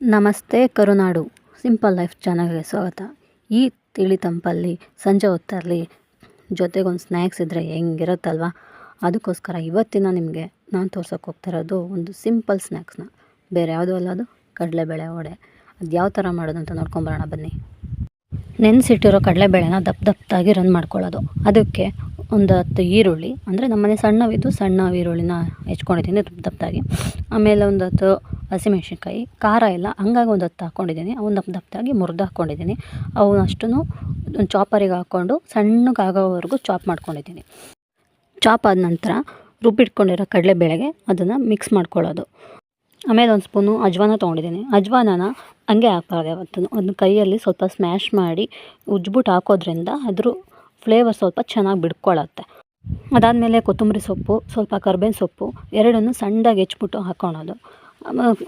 ನಮಸ್ತೆ ಕರುನಾಡು, simple life ಚಾನಲ್ಗೆ ಸ್ವಾಗತ. ಈ ತಿಳಿ ತಂಪಲ್ಲಿ ಸಂಜೆ ಹೊತ್ತಲ್ಲಿ ಜೊತೆಗೊಂದು ಸ್ನ್ಯಾಕ್ಸ್ ಇದ್ದರೆ ಹೆಂಗಿರುತ್ತಲ್ವ? ಅದಕ್ಕೋಸ್ಕರ ಇವತ್ತಿನ ನಿಮಗೆ ನಾನು ತೋರ್ಸೋಕೆ ಹೋಗ್ತಾ ಇರೋದು ಒಂದು ಸಿಂಪಲ್ ಸ್ನ್ಯಾಕ್ಸ್ನ ಬೇರೆ ಯಾವುದೂ ಅಲ್ಲ ಅದು? ಕಡಲೆಬೇಳೆ ವಡೆ. ಅದು ಯಾವ ಥರ ಮಾಡೋದು ಅಂತ ನೋಡ್ಕೊಂಬರೋಣ, ಬನ್ನಿ. ನೆನೆಸಿಟ್ಟಿರೋ ಕಡಲೆಬೇಳೆನ ದಪ್ಪ ದಪ್ಪದಾಗಿ ರನ್ ಮಾಡ್ಕೊಳ್ಳೋದು. ಅದಕ್ಕೆ ಒಂದು ಹತ್ತು ಈರುಳ್ಳಿ, ಅಂದರೆ ನಮ್ಮನೆ ಸಣ್ಣವಿದ್ದು ಸಣ್ಣ ಈರುಳ್ಳಿನ ಹೆಚ್ಕೊಂಡಿದ್ದೀನಿ ದಪ್ಪ ದಪ್ಪದಾಗಿ ಆಮೇಲೆ ಒಂದು ಹತ್ತು ಹಸಿಮೆಣ್ಸಿನ್ಕಾಯಿ, ಖಾರ ಇಲ್ಲ ಹಂಗಾಗಿ ಒಂದು ಹತ್ತು ಹಾಕ್ಕೊಂಡಿದ್ದೀನಿ ಅವನ್ನ ದಪ್ಪ ದಪ್ಪದಾಗಿ ಮುರಿದು ಹಾಕ್ಕೊಂಡಿದ್ದೀನಿ ಅವನ್ನಷ್ಟು ಒಂದು ಚಾಪರಿಗೆ ಹಾಕ್ಕೊಂಡು ಸಣ್ಣಗೆ ಆಗೋವರೆಗೂ ಚಾಪ್ ಮಾಡ್ಕೊಂಡಿದ್ದೀನಿ. ಚಾಪ್ ಆದ ನಂತರ ರುಬ್ಬಿಟ್ಕೊಂಡಿರೋ ಕಡಲೆಬೇಳೆಗೆ ಅದನ್ನು ಮಿಕ್ಸ್ ಮಾಡ್ಕೊಳ್ಳೋದು. ಆಮೇಲೆ ಒಂದು ಸ್ಪೂನು ಅಜ್ವಾನ ತೊಗೊಂಡಿದ್ದೀನಿ. ಅಜ್ವಾನನ ಹಂಗೆ ಹಾಕ್ಬಾರ್ದು ಯಾವತ್ತೂ ಅದನ್ನ ಕೈಯಲ್ಲಿ ಸ್ವಲ್ಪ ಸ್ಮ್ಯಾಶ್ ಮಾಡಿ ಉಜ್ಬಿಟ್ಟು ಹಾಕೋದ್ರಿಂದ ಅದ್ರ ಫ್ಲೇವರ್ ಸ್ವಲ್ಪ ಚೆನ್ನಾಗಿ ಬಿಡ್ಕೊಳ್ಳುತ್ತೆ ಅದಾದಮೇಲೆ ಕೊತ್ತಂಬರಿ ಸೊಪ್ಪು, ಸ್ವಲ್ಪ ಕರ್ಬೇವಿನ ಸೊಪ್ಪು ಎರಡನ್ನೂ ಸಣ್ಣದಾಗಿ ಹೆಚ್ಚಿಬಿಟ್ಟು ಹಾಕ್ಕೊಳೋದು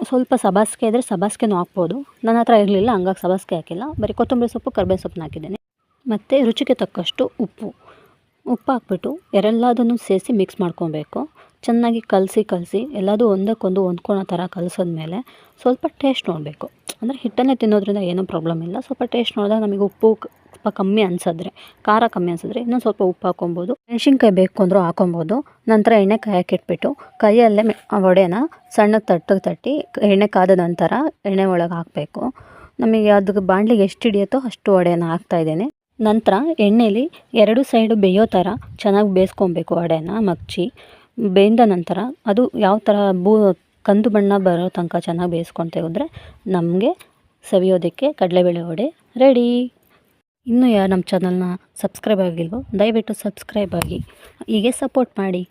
ಸ್ವಲ್ಪ ಸಬಾಸ್ಗೆ ಇದ್ದರೆ ಸಬ್ಬಾಸಿಗೆನೂ ಹಾಕ್ಬೋದು. ನನ್ನ ಹತ್ರ ಇರಲಿಲ್ಲ, ಹಂಗಾಗಿ ಸಬಾಸ್ಗೆ ಹಾಕಿಲ್ಲ. ಬರೀ ಕೊತ್ತಂಬರಿ ಸೊಪ್ಪು ಕರ್ಬೇ ಸೊಪ್ಪನ್ನ ಹಾಕಿದ್ದೀನಿ. ಮತ್ತು ರುಚಿಗೆ ತಕ್ಕಷ್ಟು ಉಪ್ಪು. ಉಪ್ಪು ಹಾಕ್ಬಿಟ್ಟು ಎರೆಲ್ಲದನ್ನು ಸೇರಿಸಿ ಮಿಕ್ಸ್ ಮಾಡ್ಕೊಬೇಕು. ಚೆನ್ನಾಗಿ ಕಲಸಿ ಕಲಸಿ ಎಲ್ಲದೂ ಒಂದಕ್ಕೊಂದು ಹೊಂದ್ಕೊಳೋ ಥರ ಕಲಸಿದ್ಮೇಲೆ ಸ್ವಲ್ಪ ಟೇಸ್ಟ್ ನೋಡಬೇಕು. ಅಂದರೆ ಹಿಟ್ಟನ್ನೇ ತಿನ್ನೋದ್ರಿಂದ ಏನೂ ಪ್ರಾಬ್ಲಮ್ ಇಲ್ಲ. ಸ್ವಲ್ಪ ಟೇಸ್ಟ್ ನೋಡಿದಾಗ ನಮಗೆ ಉಪ್ಪು ಸ್ವಲ್ಪ ಕಮ್ಮಿ ಅನ್ಸಿದ್ರೆ, ಖಾರ ಕಮ್ಮಿ ಅನ್ಸಿದ್ರೆ ಇನ್ನೊಂದು ಸ್ವಲ್ಪ ಉಪ್ಪು ಹಾಕೊಬೋದು ಮೆಣಸಿನ್ಕಾಯಿ ಬೇಕು ಅಂದರೂ ಹಾಕೊಬೋದು ನಂತರ ಎಣ್ಣೆ ಕಾಯಕ್ಕೆ ಇಟ್ಬಿಟ್ಟು ಕೈಯಲ್ಲೇ ವಡೆನ ಸಣ್ಣ ತಟ್ಟಿಗೆ ತಟ್ಟಿ ಎಣ್ಣೆ ಕಾದ ನಂತರ ಎಣ್ಣೆ ಒಳಗೆ ಹಾಕಬೇಕು. ನಮಗೆ ಅದಕ್ಕೆ ಬಾಣಲಿಗೆ ಎಷ್ಟು ಹಿಡಿಯುತ್ತೋ ಅಷ್ಟು ವಡೆನ ಇದ್ದೇನೆ. ನಂತರ ಎಣ್ಣೆಲಿ ಎರಡು ಸೈಡು ಬೇಯೋ ಥರ ಚೆನ್ನಾಗಿ ಬೇಯಿಸ್ಕೊಬೇಕು ವಡೆನ ಮಗ್ಚಿ. ಬೆಂದ ನಂತರ ಅದು ಯಾವ ಥರ ಬೂ ಕಂದು ಬಣ್ಣ ಬರೋ ತನಕ ಚೆನ್ನಾಗಿ ಬೇಯಿಸ್ಕೊತ ಹೋದರೆ ನಮಗೆ ಸವಿಯೋದಕ್ಕೆ ಕಡಲೆಬೇಳೆ ವಡೆ ರೆಡಿ ಇನ್ನೂ ಯಾರು ನಮ್ಮ ಚಾನಲ್ನ ಸಬ್ಸ್ಕ್ರೈಬ್ ಆಗಿಲ್ವೋ, ದಯವಿಟ್ಟು ಸಬ್ಸ್ಕ್ರೈಬ್ ಆಗಿ. ಹೀಗೆ ಸಪೋರ್ಟ್ ಮಾಡಿ.